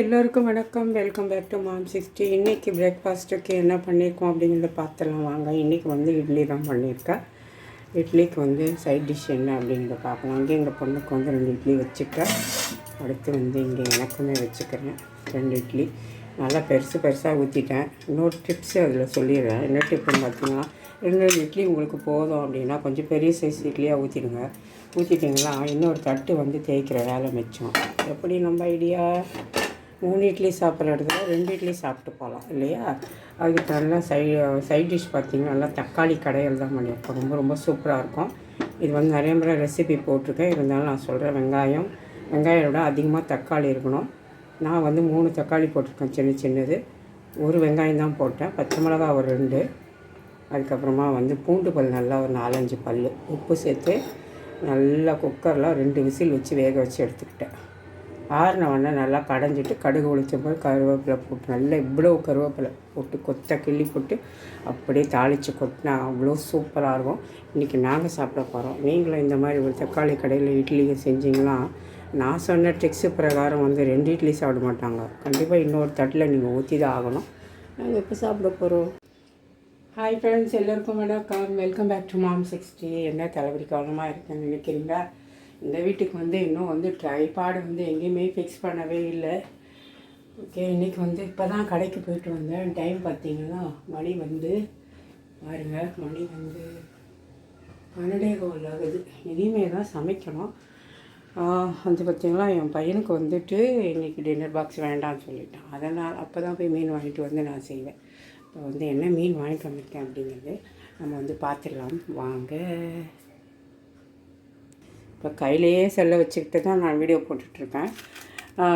எல்லோருக்கும் வணக்கம். Welcome back to mom sixty இன்றைக்கி பிரேக்ஃபாஸ்ட்டுக்கு என்ன பண்ணியிருக்கோம் அப்படிங்கிறத பார்த்துலாம் வாங்க. இன்றைக்கி வந்து இட்லி தான் பண்ணியிருக்கேன் இட்லிக்கு வந்து சைட் டிஷ் என்ன அப்படிங்கிறத பார்க்கலாம் அங்கே எங்கள் பொண்ணுக்கு வந்து ரெண்டு இட்லி வச்சுட்டேன் அடுத்து வந்து இங்கே எனக்குமே வச்சுக்கிறேன். ரெண்டு இட்லி. நல்லா பெருசு பெருசாக ஊற்றிட்டேன் இன்னொரு டிப்ஸு அதில் சொல்லிடுறேன். என்ன டிப்புன்னு பார்த்தீங்கன்னா ரெண்டு ரெண்டு இட்லி உங்களுக்கு போதும் அப்படின்னா கொஞ்சம் பெரிய சைஸ் இட்லியாக ஊற்றிடுங்க ஊற்றிட்டிங்களா இன்னொரு தட்டு வந்து தேய்க்கிற வேலை மிச்சம். எப்படி நம்ம ஐடியா? மூணு இட்லி சாப்பிட்ற இடத்துல ரெண்டு இட்லி சாப்பிட்டு போகலாம் இல்லையா? அதுக்கு நல்லா சை சைட் டிஷ் பார்த்திங்கன்னா நல்லா தக்காளி கடையில் தான் பண்ணியிருக்கோம். ரொம்ப ரொம்ப சூப்பராக இருக்கும். இது வந்து நிறைய முறை ரெசிபி போட்டிருக்கேன். இருந்தாலும் நான் சொல்கிறேன் வெங்காயம் வெங்காயம் விட அதிகமாக தக்காளி இருக்கணும். நான் வந்து மூணு தக்காளி போட்டிருக்கேன் சின்ன சின்னது. ஒரு வெங்காயம் தான் போட்டேன். பச்சை மிளகா ஒரு ரெண்டு. அதுக்கப்புறமா வந்து பூண்டு பல் நல்லா ஒரு நாலஞ்சு பல் உப்பு சேர்த்து நல்லா குக்கரில் ரெண்டு விசில் வச்சு வேக வச்சு எடுத்துக்கிட்டேன். ஆறினவொடனே நல்லா கடைஞ்சிட்டு கடுகு உளிச்ச போது கருவேப்பிலை போட்டு நல்லா இவ்வளோ கருவேப்பிலை போட்டு கொத்த கிள்ளி போட்டு அப்படியே தாளித்து கொட்டினா அவ்வளோ சூப்பராக இருக்கும். இன்றைக்கி நாங்கள் சாப்பிட போகிறோம் நீங்களும் இந்த மாதிரி ஒரு தக்காளி கடையில் இட்லியை செஞ்சிங்களா நான் சொன்ன ட்ரிக்ஸு பிரகாரம் வந்து ரெண்டு இட்லி சாப்பிட மாட்டாங்க. கண்டிப்பாக இன்னொரு தட்டில் நீங்கள் ஊற்றி தான் ஆகணும். நாங்கள் இப்போ சாப்பிட போகிறோம் ஹாய் ஃப்ரெண்ட்ஸ் எல்லோருக்கும் வணக்கம். Welcome back to mom sixty என்ன தலைவலி கவனமாக இருக்குன்னு நினைக்கிறீங்களா? இந்த வீட்டுக்கு வந்து இன்னும் வந்து ட்ரைபாடு வந்து எங்கேயுமே ஃபிக்ஸ் பண்ணவே இல்லை. ஓகே இன்றைக்கி வந்து இப்போ தான் கடைக்கு போயிட்டு வந்தேன். டைம் பார்த்தீங்கன்னா மணி வந்து பாருங்கள் மணி வந்து பன்னெண்டே கோல் ஆகுது. இனிமே தான் சமைக்கணும். வந்து பார்த்திங்களா என் பையனுக்கு வந்துட்டு இன்றைக்கி டின்னர் பாக்ஸ் வேண்டாம்னு சொல்லிட்டான். அதனால் அப்போ தான் போய் மீன் வாங்கிட்டு வந்து நான் செய்வேன். இப்போ வந்து என்ன மீன் வாங்கிட்டு வந்திருக்கேன் அப்படிங்கிறது நம்ம வந்து பார்த்துடலாம். வாங்க. இப்போ கையிலேயே செல்ல வச்சுக்கிட்டு தான் நான் வீடியோ போட்டுட்ருக்கேன்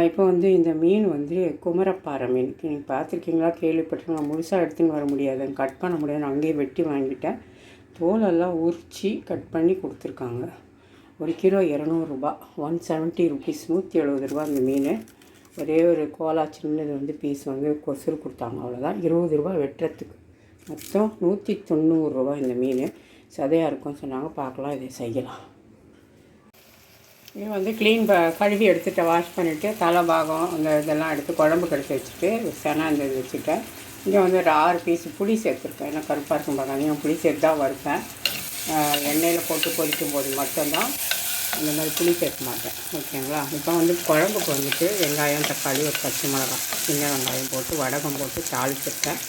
இப்போ வந்து இந்த மீன் வந்து குமரப்பாறை மீன். நீங்கள் பார்த்துருக்கீங்களா? கேள்விப்பட்டிருக்கீங்களா? முழுசாக எடுத்துன்னு வர முடியாது. கட் பண்ண முடியாது. நான் அங்கேயே வெட்டி வாங்கிட்டேன். தோலெல்லாம் உரித்து கட் பண்ணி கொடுத்துருக்காங்க. ஒரு கிலோ இரநூறுபா ஒன் செவன்ட்டி ருபீஸ். நூற்றி எழுபது ரூபா அந்த மீன். ஒரே ஒரு கோலா சின்னது வந்து பீஸ் வந்து கொசுறு கொடுத்தாங்க. அவ்வளோதான் இருபது ரூபா வெட்டுறதுக்கு. மொத்தம் நூற்றி தொண்ணூறுரூவா இந்த மீன். சதையாக இருக்கும்னு சொன்னாங்க. பார்க்கலாம். இதை செய்யலாம். இது வந்து க்ளீன் ப கழுவி எடுத்துகிட்டேன் வாஷ் பண்ணிவிட்டு தலை பாகம் அந்த இதெல்லாம் எடுத்து குழம்புக்கு எடுத்து வச்சுட்டு செனா இந்த இது வச்சுட்டேன். இங்கே வந்து ஒரு ஆறு பீஸ் புளி சேர்த்துருக்கேன். ஏன்னா கருப்பாக இருக்கும் பார்க்காதீங்க புளி சேர்த்து தான் வறுப்பேன் எண்ணெயில் போட்டு பொதிக்கும் போது மட்டும்தான் அந்த மாதிரி புளி சேர்க்க மாட்டேன். ஓகேங்களா? இப்போ வந்து குழம்புக்கு வந்துட்டு வெங்காயம் தக்காளி ஒரு பச்சை மிளகாய் சின்ன வெங்காயம் போட்டு வடகம் போட்டு தாளிச்சிருக்கேன்.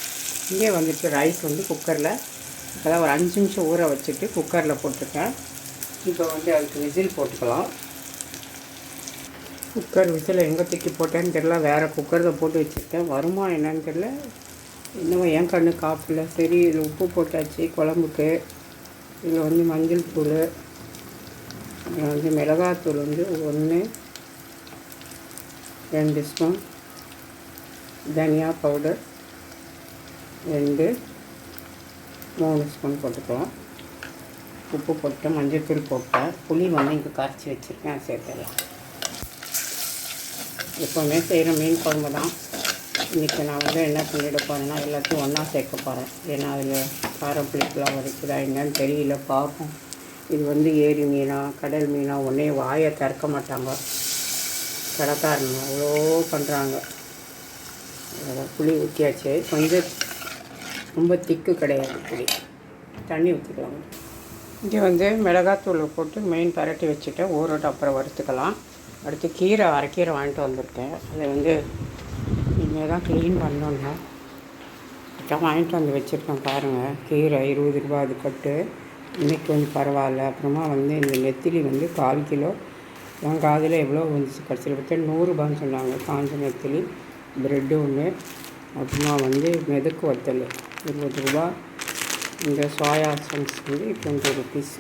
இங்கே வந்துட்டு ரைஸ் வந்து குக்கரில் இப்போ ஒரு அஞ்சு நிமிஷம் ஊற வச்சுட்டு குக்கரில் போட்டிருக்கேன். இப்போ வந்து அதுக்கு விசில் போட்டுக்கலாம். குக்கர் விசில் எங்கே தூக்கி போட்டேன்னு தெரில வேறு குக்கரில் போட்டு வச்சுருக்கேன். வருமா என்னன்னு தெரில இன்னும் என் கண்ணு காப்பில். சரி இதில் உப்பு போட்டாச்சு குழம்புக்கு. இதில் வந்து மஞ்சள் தூள். வந்து மிளகாத்தூள் வந்து ஒன்று ரெண்டு ஸ்பூன். தனியா பவுடர். ரெண்டு. மூணு ஸ்பூன் போட்டுக்கலாம். உப்பு போட்டு மஞ்சள் தூள் போட்டேன். புளி வந்து இங்கே கரைச்சி வச்சுருக்கேன் சேர்த்துடலாம். எப்போவுமே செய்கிற மீன் குழம்பு தான். இன்றைக்கி நான் வந்து என்ன பண்ணிட போகிறேன்னா எல்லாத்தையும் ஒன்றா சேர்க்க போகிறேன் ஏன்னா அதில் காரம் புளிப்புலாம் வரைக்குதா என்னன்னு தெரியல பார்ப்போம். இது வந்து ஏரி மீனா கடல் மீனா ஒன்றே வாயை திறக்க மாட்டாங்க. கடைக்காரங்க அவ்வளோ பண்ணுறாங்க புளி ஊற்றியாச்சு கொஞ்சம் ரொம்ப திக்கு கிடையாது புளி. தண்ணி ஊற்றிக்கலாம் இங்கே வந்து மிளகாத்தூள் போட்டு மெயின் பரட்டி வச்சுட்டு ஊறட்டும் அப்புறம் வறுத்துக்கலாம். அடுத்து கீரை அரைக்கீரை வாங்கிட்டு வந்திருக்கேன். அதை வந்து இனிமேல் தான் க்ளீன் பண்ணோங்க அப்புறம் வாங்கிட்டு வந்து வச்சுருக்கேன் பாருங்கள் கீரை இருபது ரூபா அது கட்டு. இன்றைக்கி கொஞ்சம் பரவாயில்ல. அப்புறமா வந்து இந்த நெத்திலி வந்து கால் கிலோ. என் காதில் எவ்வளோ வந்துச்சு கடைசியில் பார்த்தா நூறுரூபான்னு சொன்னாங்க. காஞ்ச நெத்திலி ப்ரெட்டு ஒன்று அப்புறமா வந்து மெதுக்கு வத்தல் இருபது ரூபா. இந்த சோயா சன்ஸ் வந்து டுவெண்ட்டி ருபீஸ்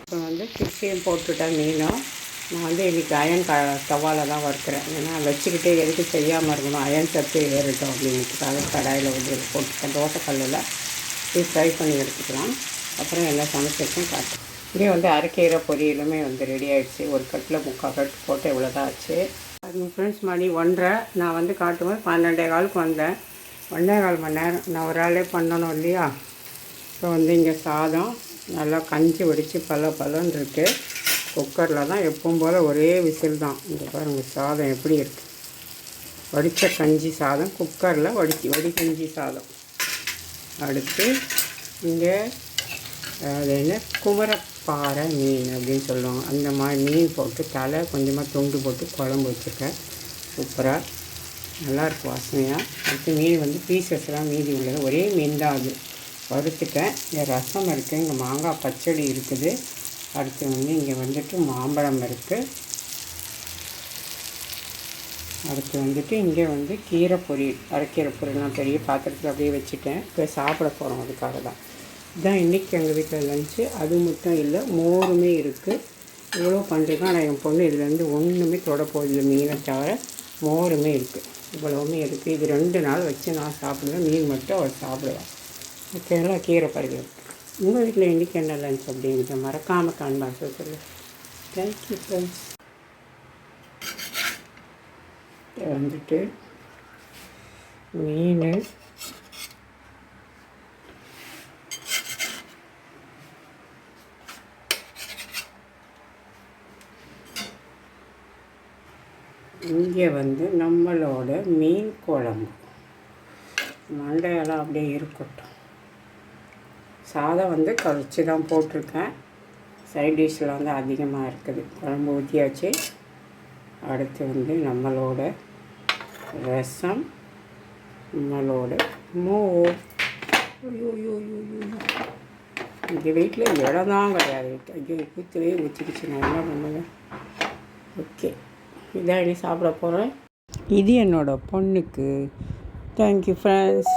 அப்புறம் வந்து ஃபிஷ்ஷையும் போட்டுவிட்டேன் மீனும். நான் வந்து இன்றைக்கி அயன் க தவாவில் தான் வறுக்கிறேன். ஏன்னா வச்சுக்கிட்டே எதுக்கு செய்யாமல் இருக்கணும்? அயன் சத்து ஏறட்டும் அப்படிங்கிறதுக்காக கடாயில் வந்து போட்டுட்டேன் தோசைக்கல்லில் போய் ஃப்ரை பண்ணி எடுத்துக்கலாம். அப்புறம் எல்லாம் சமைச்சிருக்கும் காட்டுறேன். இங்கே வந்து அரைக்கீரை பொரியலுமே வந்து ரெடி ஆகிடுச்சு ஒரு கட்டில் முக்கால் கட்டு போட்டு இவ்வளோ தான் ஆச்சு. அது ஃப்ரெண்ட்ஸ் மணி ஒன்றரை. நான் வந்து காட்டும்போது பன்னெண்டே காலுக்கு வந்தேன். ஒன்றே கால் மணி நேரம். நான் ஒரு ஆளே பண்ணணும் இல்லையா? இப்போ வந்து இங்கே சாதம் நல்லா கஞ்சி வடித்து பல பலன்னு இருக்குது குக்கரில் தான் எப்பவும் போல் ஒரே விசில் தான். இங்கே பாருங்கள் சாதம் எப்படி இருக்குது வடித்த கஞ்சி சாதம் குக்கரில் வடிச்சு வடி கஞ்சி சாதம். அடுத்து இங்கே அது என்ன? குமரப்பாறை மீன் அப்படின்னு சொல்லுவாங்க. அந்த மாதிரி மீன் போட்டு தலை கொஞ்சமாக தொண்டு போட்டு குழம்பு வச்சுருக்கேன். சூப்பராக நல்லாயிருக்கும் வாசனையாக அடுத்து மீன் வந்து பீசஸ்லாம் மீதி உள்ளது. ஒரே மீன் தான் அது. வறுத்துட்டேன். இங்கே ரசம் இருக்குது இங்கே மாங்காய் பச்சடி இருக்குது. அடுத்து வந்து இங்கே வந்துட்டு மாம்பழம் இருக்குது அடுத்து வந்துட்டு இங்கே வந்து கீரை பொரியல் அரைக்கீரை பொரியல்லாம் பெரிய பாத்திரத்தில் அப்படியே வச்சுட்டேன். இப்போ சாப்பிட போகிறோம் அதுக்காக தான். இதுதான் இன்றைக்கி எங்கள் வீட்டில் லஞ்சு அது மட்டும் இல்லை மோருமே இருக்குது இவ்வளோ பண்ணுறேன் ஆனால் என் பொண்ணு இதுலேருந்து ஒன்றுமே தொட மீனை தவிர மோருமே இருக்குது இவ்வளவுமே இருக்குது இது ரெண்டு நாள் வச்சு நான் சாப்பிடுவேன் மீன் மட்டும் அவள் சாப்பிடுவேன் ஓகேங்களா கீரை பொரியல் உங்கள் வீட்டில் இன்றைக்கி என்ன லஞ்ச் அப்படிங்கிறத மறக்காமல் காண்பா சொல்லு. தேங்க்யூ ஃப்ரெண்ட்ஸ் வந்துட்டு மீன். இங்கே வந்து நம்மளோட மீன் குழம்பு. மண்டையெல்லாம் அப்படியே இருக்கட்டும். சாதம் வந்து கழிச்சு தான் போட்டிருக்கேன். சைட் டிஷ்ஷில் வந்து அதிகமாக இருக்குது. குழம்பு ஊற்றியாச்சு அடுத்து வந்து நம்மளோட ரசம் நம்மளோட மோர். ஐயோ ஐயோ ஐயோ எங்கள் வீட்டில் இடம் தான் கிடையாது. ஐயோ ஊற்றவே ஊற்றிக்கிச்சு நல்லா என்ன பண்ணுவேன்? ஓகே இதான் இனி சாப்பிட போகிறேன் இது என்னோடய பொண்ணுக்கு. Thank you friends